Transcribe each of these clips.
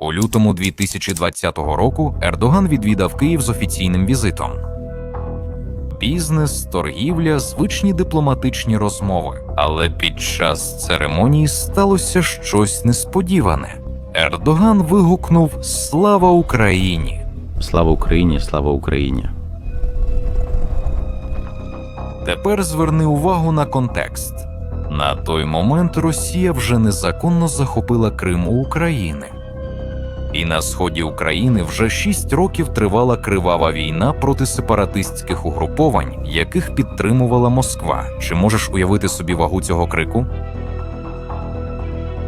У лютому 2020 року Ердоган відвідав Київ з офіційним візитом. Бізнес, торгівля, звичні дипломатичні розмови. Але під час церемонії сталося щось несподіване. Ердоган вигукнув Слава Україні! Слава Україні, слава Україні. Тепер зверни увагу на контекст. На той момент Росія вже незаконно захопила Крим у України. І на сході України вже шість років тривала кривава війна проти сепаратистських угруповань, яких підтримувала Москва. Чи можеш уявити собі вагу цього крику?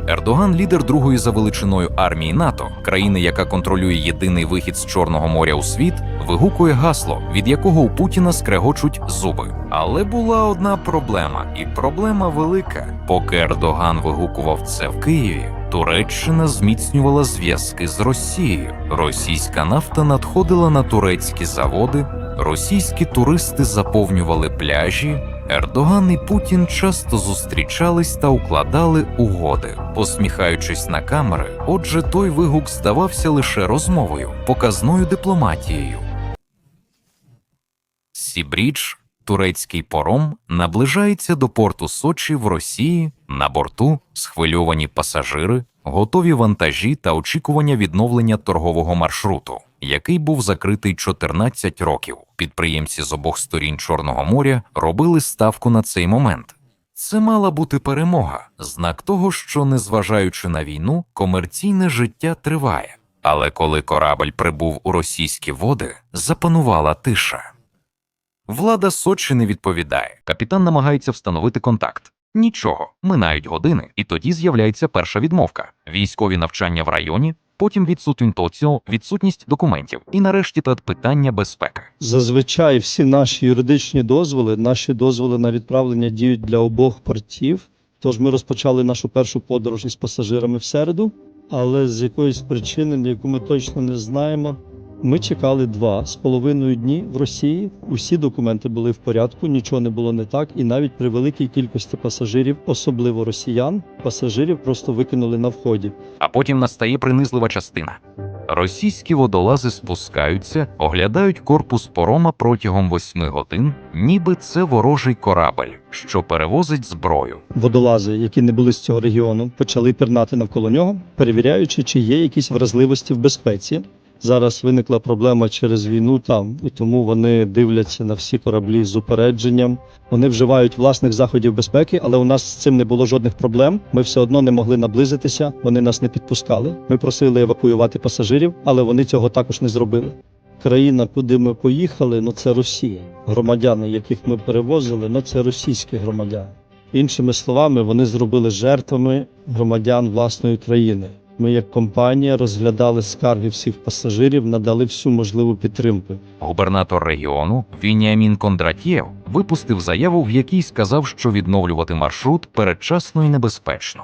Ердоган, лідер другої за величиною армії НАТО, країни, яка контролює єдиний вихід з Чорного моря у світ, вигукує гасло, від якого у Путіна скрегочуть зуби. Але була одна проблема, і проблема велика. Поки Ердоган вигукував це в Києві, Туреччина зміцнювала зв'язки з Росією. Російська нафта надходила на турецькі заводи, російські туристи заповнювали пляжі. Ердоган і Путін часто зустрічались та укладали угоди, посміхаючись на камери. Отже, той вигук здавався лише розмовою, показною дипломатією. Сібрідж, турецький пором, наближається до порту Сочі в Росії. На борту схвильовані пасажири, готові вантажі та очікування відновлення торгового маршруту, який був закритий 14 років. Підприємці з обох сторін Чорного моря робили ставку на цей момент. Це мала бути перемога, знак того, що, незважаючи на війну, комерційне життя триває. Але коли корабль прибув у російські води, запанувала тиша. Влада Сочі не відповідає. Капітан намагається встановити контакт. Нічого, минають години, і тоді з'являється перша відмовка: військові навчання в районі, потім відсутній тоціо, відсутність документів, і нарешті та питання безпеки. Зазвичай всі наші юридичні дозволи, наші дозволи на відправлення діють для обох портів. Тож ми розпочали нашу першу подорож із пасажирами в середу, але з якоїсь причини, яку ми точно не знаємо, ми чекали два з половиною дні в Росії. Усі документи були в порядку, нічого не було не так, і навіть при великій кількості пасажирів, особливо росіян, пасажирів просто викинули на вході. А потім настає принизлива частина. Російські водолази спускаються, оглядають корпус порома протягом восьми годин, ніби це ворожий корабель, що перевозить зброю. Водолази, які не були з цього регіону, почали пірнати навколо нього, перевіряючи, чи є якісь вразливості в безпеці. Зараз виникла проблема через війну там, і тому вони дивляться на всі кораблі з упередженням. Вони вживають власних заходів безпеки, але у нас з цим не було жодних проблем. Ми все одно не могли наблизитися. Вони нас не підпускали. Ми просили евакуювати пасажирів, але вони цього також не зробили. Країна, куди ми поїхали, ну це Росія. Громадяни, яких ми перевозили, ну це російські громадяни. Іншими словами, вони зробили жертвами громадян власної країни. Ми, як компанія, розглядали скарги всіх пасажирів, надали всю можливу підтримку. Губернатор регіону Вініамін Кондратєв випустив заяву, в якій сказав, що відновлювати маршрут передчасно і небезпечно.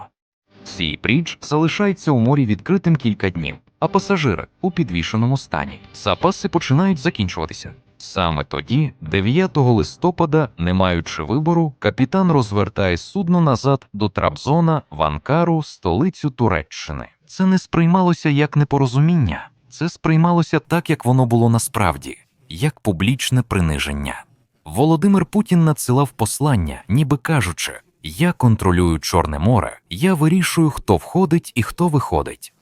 Цей брідж залишається у морі відкритим кілька днів, а пасажири у підвішеному стані. Запаси починають закінчуватися. Саме тоді, 9 листопада, не маючи вибору, капітан розвертає судно назад до Трабзона в Анкару, столицю Туреччини. Це не сприймалося як непорозуміння, це сприймалося так, як воно було насправді, як публічне приниження. Володимир Путін надсилав послання, ніби кажучи: Я контролюю Чорне море, я вирішую, хто входить і хто виходить.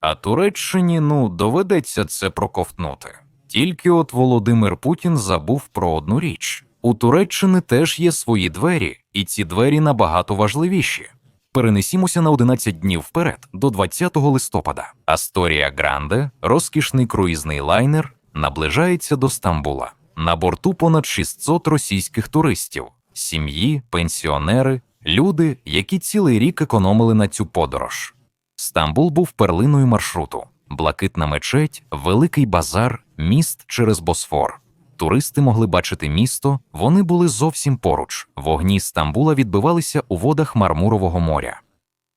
А Туреччині ну доведеться це проковтнути. Тільки от Володимир Путін забув про одну річ: у Туреччини теж є свої двері, і ці двері набагато важливіші. Перенесімося на 11 днів вперед, до 20 листопада. Асторія Гранде, розкішний круїзний лайнер, наближається до Стамбула. На борту понад 600 російських туристів, сім'ї, пенсіонери, люди, які цілий рік економили на цю подорож. Стамбул був перлиною маршруту: блакитна мечеть, великий базар, міст через Босфор. Туристи могли бачити місто, вони були зовсім поруч. Вогні Стамбула відбивалися у водах Мармурового моря.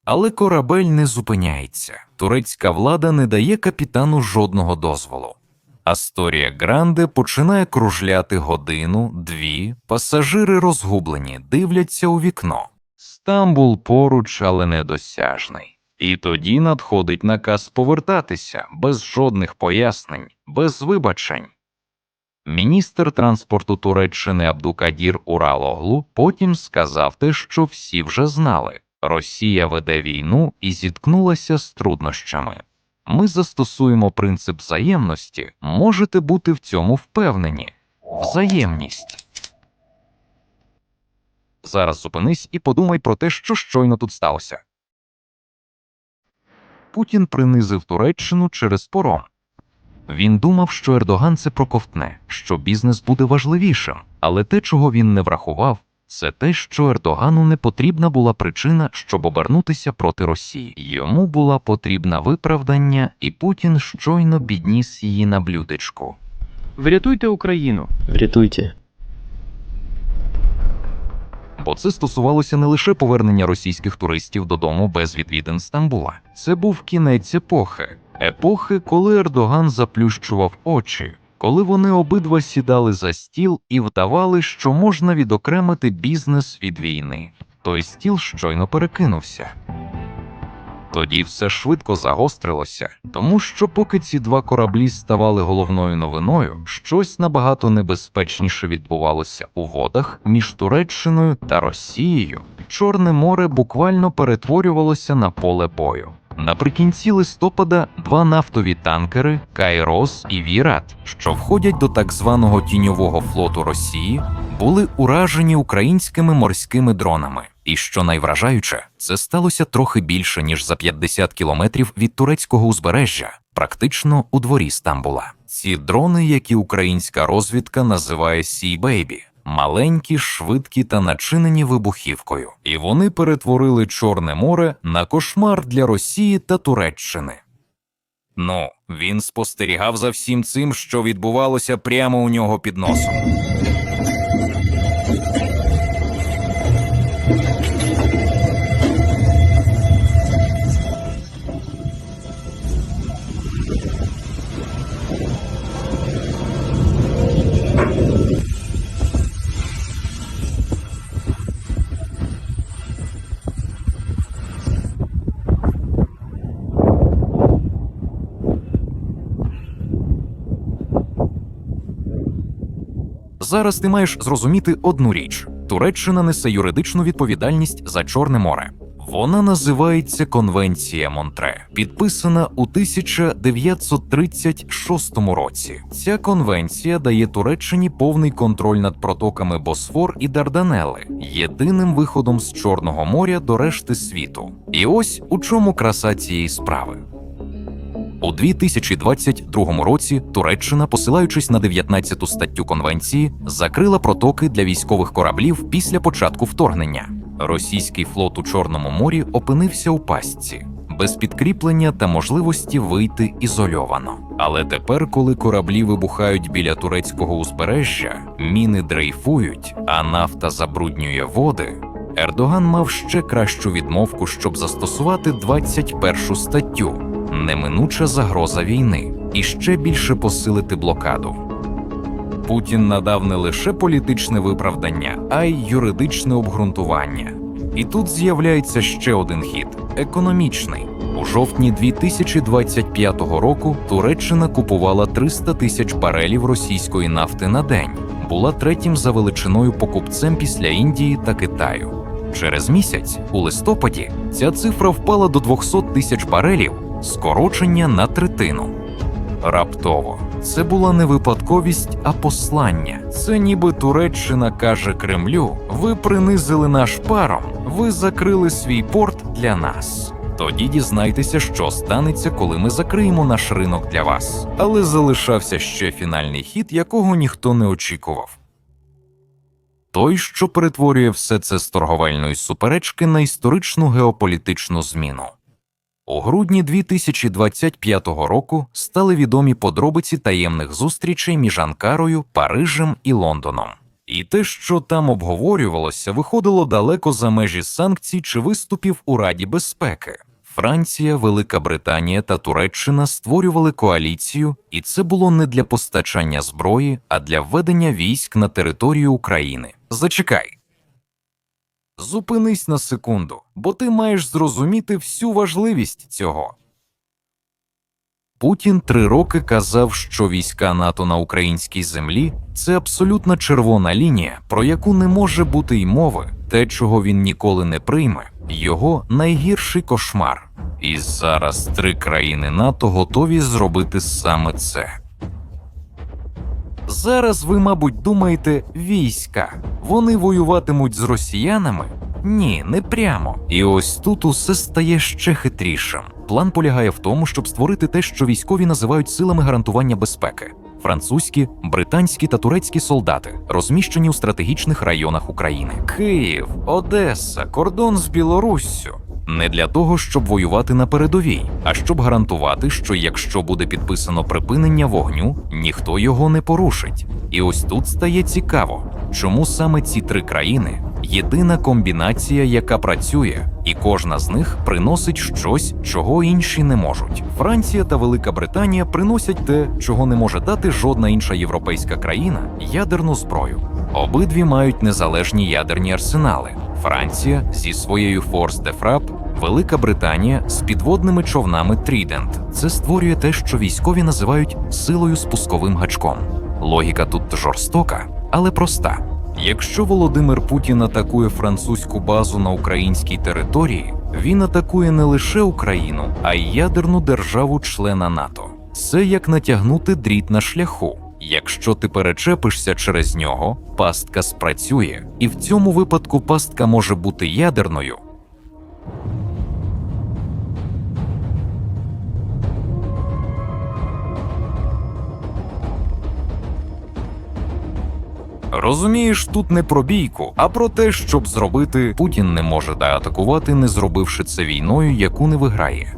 Але корабель не зупиняється. Турецька влада не дає капітану жодного дозволу. Асторія Гранде починає кружляти годину, дві, пасажири розгублені, дивляться у вікно. Стамбул поруч, але недосяжний. І тоді надходить наказ повертатися без жодних пояснень, без вибачень. Міністр транспорту Туреччини Абдукадір Уралоглу потім сказав те, що всі вже знали. Росія веде війну і зіткнулася з труднощами. Ми застосуємо принцип взаємності, можете бути в цьому впевнені. Взаємність. Зараз зупинись і подумай про те, що щойно тут сталося. Путін принизив Туреччину через пором. Він думав, що Ердоган це проковтне, що бізнес буде важливішим, але те, чого він не врахував, це те, що Ердогану не потрібна була причина, щоб обернутися проти Росії. Йому була потрібна виправдання, і Путін щойно підніс її на блюдечку. Врятуйте Україну. Врятуйте. Бо це стосувалося не лише повернення російських туристів додому без відвідин Стамбула. Це був кінець епохи, епохи, коли Ердоган заплющував очі, коли вони обидва сідали за стіл і вдавали, що можна відокремити бізнес від війни. Той стіл щойно перекинувся. Тоді все швидко загострилося, тому що поки ці два кораблі ставали головною новиною, щось набагато небезпечніше відбувалося у водах між Туреччиною та Росією. Чорне море буквально перетворювалося на поле бою. Наприкінці листопада два нафтові танкери Кайрос і Вірат, що входять до так званого тіньового флоту Росії, були уражені українськими морськими дронами. І що найвражаюче, це сталося трохи більше ніж за 50 кілометрів від турецького узбережжя, практично у дворі Стамбула. Ці дрони, які українська розвідка називає Сі Бейбі, маленькі, швидкі та начинені вибухівкою, і вони перетворили Чорне море на кошмар для Росії та Туреччини. Ну, він спостерігав за всім цим, що відбувалося прямо у нього під носом. Зараз ти маєш зрозуміти одну річ: Туреччина несе юридичну відповідальність за Чорне море. Вона називається Конвенція Монтре, підписана у 1936 році. Ця конвенція дає Туреччині повний контроль над протоками Босфор і Дарданели, єдиним виходом з Чорного моря до решти світу. І ось у чому краса цієї справи. У 2022 році Туреччина, посилаючись на 19 статтю конвенції, закрила протоки для військових кораблів після початку вторгнення. Російський флот у Чорному морі опинився у пастці без підкріплення та можливості вийти ізольовано. Але тепер, коли кораблі вибухають біля турецького узбережжя, міни дрейфують, а нафта забруднює води. Ердоган мав ще кращу відмовку, щоб застосувати 21 статтю неминуча загроза війни і ще більше посилити блокаду. Путін надав не лише політичне виправдання, а й юридичне обґрунтування. І тут з'являється ще один хід економічний. У жовтні 2025 року Туреччина купувала 300 тисяч барелів російської нафти на день, була третім за величиною покупцем після Індії та Китаю. Через місяць, у листопаді, ця цифра впала до 200 тисяч барелів, скорочення на третину. Раптово це була не випадковість, а послання. Це ніби Туреччина каже Кремлю: ви принизили наш паром, ви закрили свій порт для нас. Тоді дізнайтеся, що станеться, коли ми закриємо наш ринок для вас. Але залишався ще фінальний хід, якого ніхто не очікував. Той, що перетворює все це з торговельної суперечки на історичну геополітичну зміну. У грудні 2025 року стали відомі подробиці таємних зустрічей між Анкарою, Парижем і Лондоном. І те, що там обговорювалося, виходило далеко за межі санкцій чи виступів у Раді безпеки. Франція, Велика Британія та Туреччина створювали коаліцію, і це було не для постачання зброї, а для введення військ на територію України. Зачекай. Зупинись на секунду, бо ти маєш зрозуміти всю важливість цього. Путін три роки казав, що війська НАТО на українській землі це абсолютна червона лінія, про яку не може бути й мови, те, чого він ніколи не прийме, його найгірший кошмар. І зараз три країни НАТО готові зробити саме це. Зараз ви, мабуть, думаєте, війська. Вони воюватимуть з росіянами? Ні, не прямо. І ось тут усе стає ще хитрішим. План полягає в тому, щоб створити те, що військові називають силами гарантування безпеки. Французькі, британські та турецькі солдати розміщені у стратегічних районах України: Київ, Одеса, кордон з Білоруссю. Не для того, щоб воювати на передовій, а щоб гарантувати, що якщо буде підписано припинення вогню, ніхто його не порушить. І ось тут стає цікаво, чому саме ці три країни єдина комбінація, яка працює, і кожна з них приносить щось, чого інші не можуть. Франція та Велика Британія приносять те, чого не може дати жодна інша європейська країна ядерну зброю. Обидві мають незалежні ядерні арсенали. Франція зі своєю Force de Frappe, Велика Британія з підводними човнами Trident. Це створює те, що військові називають силою спусковим гачком. Логіка тут жорстока, але проста. Якщо Володимир Путін атакує французьку базу на українській території, він атакує не лише Україну, а й ядерну державу-члена НАТО. Це як натягнути дріт на шляху. Якщо ти перечепишся через нього, пастка спрацює, і в цьому випадку пастка може бути ядерною. Розумієш, тут не про бійку, а про те, щоб зробити Путін не може атакувати, не зробивши це війною, яку не виграє.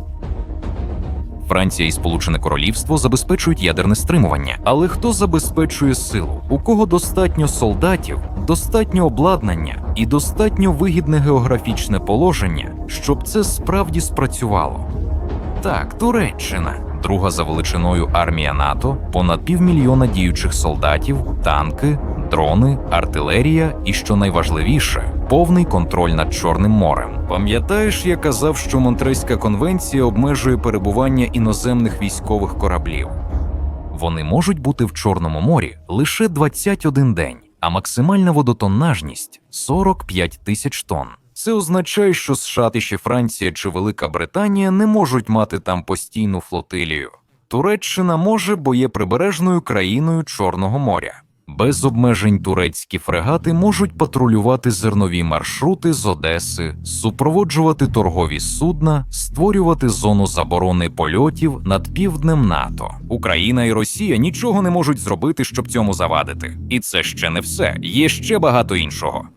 Франція і Сполучене Королівство забезпечують ядерне стримування. Але хто забезпечує силу? У кого достатньо солдатів, достатньо обладнання і достатньо вигідне географічне положення, щоб це справді спрацювало? Так, Туреччина. Друга за величиною армія НАТО, понад півмільйона діючих солдатів, танки, дрони, артилерія і, що найважливіше, повний контроль над Чорним морем. Пам'ятаєш, я казав, що Монтрейська конвенція обмежує перебування іноземних військових кораблів. Вони можуть бути в Чорному морі лише 21 день, а максимальна водотоннажність 45 тисяч тонн. Це означає, що США чи Франція чи Велика Британія не можуть мати там постійну флотилію. Туреччина може, бо є прибережною країною Чорного моря. Без обмежень турецькі фрегати можуть патрулювати зернові маршрути з Одеси, супроводжувати торгові судна, створювати зону заборони польотів над півднем НАТО. Україна і Росія нічого не можуть зробити, щоб цьому завадити. І це ще не все. Є ще багато іншого.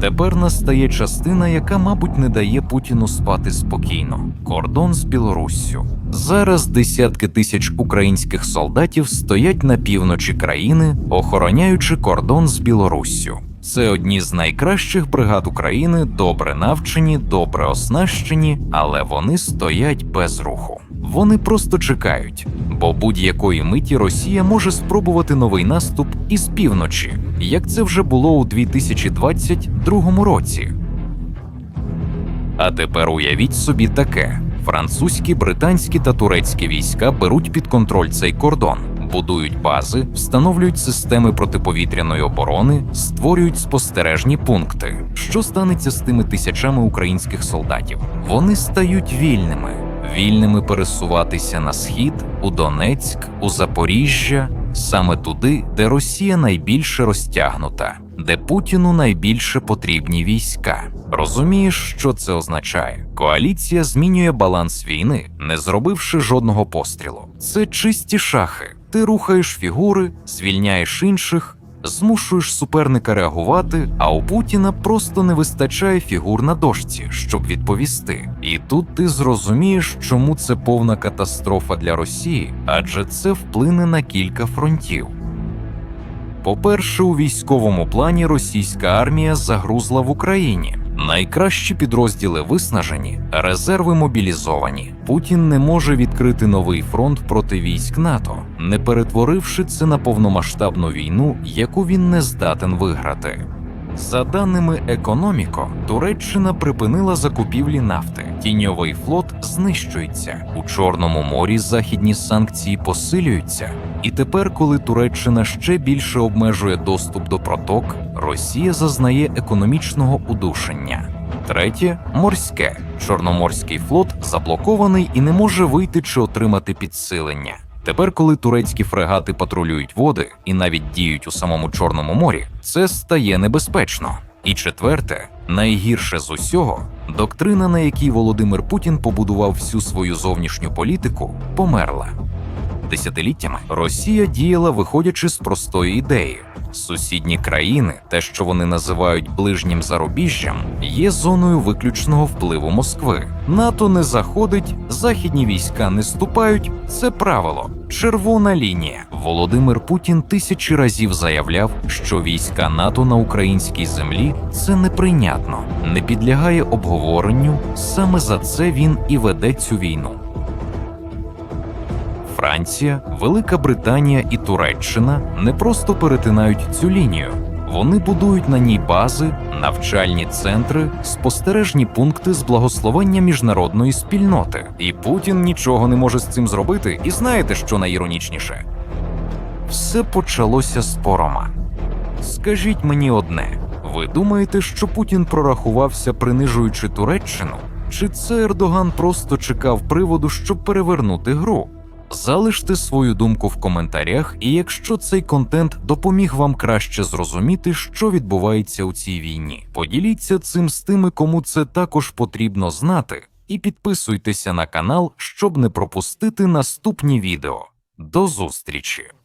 Тепер настає частина, яка, мабуть, не дає Путіну спати спокійно кордон з Білоруссю. Зараз десятки тисяч українських солдатів стоять на півночі країни, охороняючи кордон з Білоруссю. Це одні з найкращих бригад України, добре навчені, добре оснащені, але вони стоять без руху. Вони просто чекають, бо будь-якої миті Росія може спробувати новий наступ із півночі, як це вже було у 2022 році. А тепер уявіть собі таке: французькі, британські та турецькі війська беруть під контроль цей кордон, будують бази, встановлюють системи протиповітряної оборони, створюють спостережні пункти. Що станеться з тими тисячами українських солдатів? Вони стають вільними, вільними пересуватися на схід, у Донецьк, у Запоріжжя, саме туди, де Росія найбільше розтягнута, де Путіну найбільше потрібні війська. Розумієш, що це означає? Коаліція змінює баланс війни, не зробивши жодного пострілу. Це чисті шахи. Ти рухаєш фігури, звільняєш інших, змушуєш суперника реагувати, а у Путіна просто не вистачає фігур на дошці, щоб відповісти. І тут ти зрозумієш, чому це повна катастрофа для Росії, адже це вплине на кілька фронтів. По-перше, у військовому плані російська армія загрузла в Україні. Найкращі підрозділи виснажені, резерви мобілізовані. Путін не може відкрити новий фронт проти військ НАТО, не перетворивши це на повномасштабну війну, яку він не здатен виграти. За даними Економіко, Туреччина припинила закупівлі нафти. Тіньовий флот знищується. У Чорному морі західні санкції посилюються. І тепер, коли Туреччина ще більше обмежує доступ до проток, Росія зазнає економічного удушення. Третє морське. Чорноморський флот заблокований і не може вийти чи отримати підсилення. Тепер, коли турецькі фрегати патрулюють води і навіть діють у самому Чорному морі, це стає небезпечно. І четверте, найгірше з усього, доктрина, на якій Володимир Путін побудував всю свою зовнішню політику, померла. Десятиліттями Росія діяла виходячи з простої ідеї. Сусідні країни, те, що вони називають ближнім зарубіжжям, є зоною виключного впливу Москви. НАТО не заходить, західні війська не ступають. Це правило, червона лінія. Володимир Путін тисячі разів заявляв, що війська НАТО на українській землі це неприйнятно, не підлягає обговоренню. Саме за це він і веде цю війну. Франція, Велика Британія і Туреччина не просто перетинають цю лінію. Вони будують на ній бази, навчальні центри, спостережні пункти з благословення міжнародної спільноти. І Путін нічого не може з цим зробити. І знаєте, що найіронічніше? Все почалося з порома. Скажіть мені одне: ви думаєте, що Путін прорахувався, принижуючи Туреччину? Чи це Ердоган просто чекав приводу, щоб перевернути гру? Залиште свою думку в коментарях, і якщо цей контент допоміг вам краще зрозуміти, що відбувається у цій війні, поділіться цим з тими, кому це також потрібно знати, і підписуйтеся на канал, щоб не пропустити наступні відео. До зустрічі!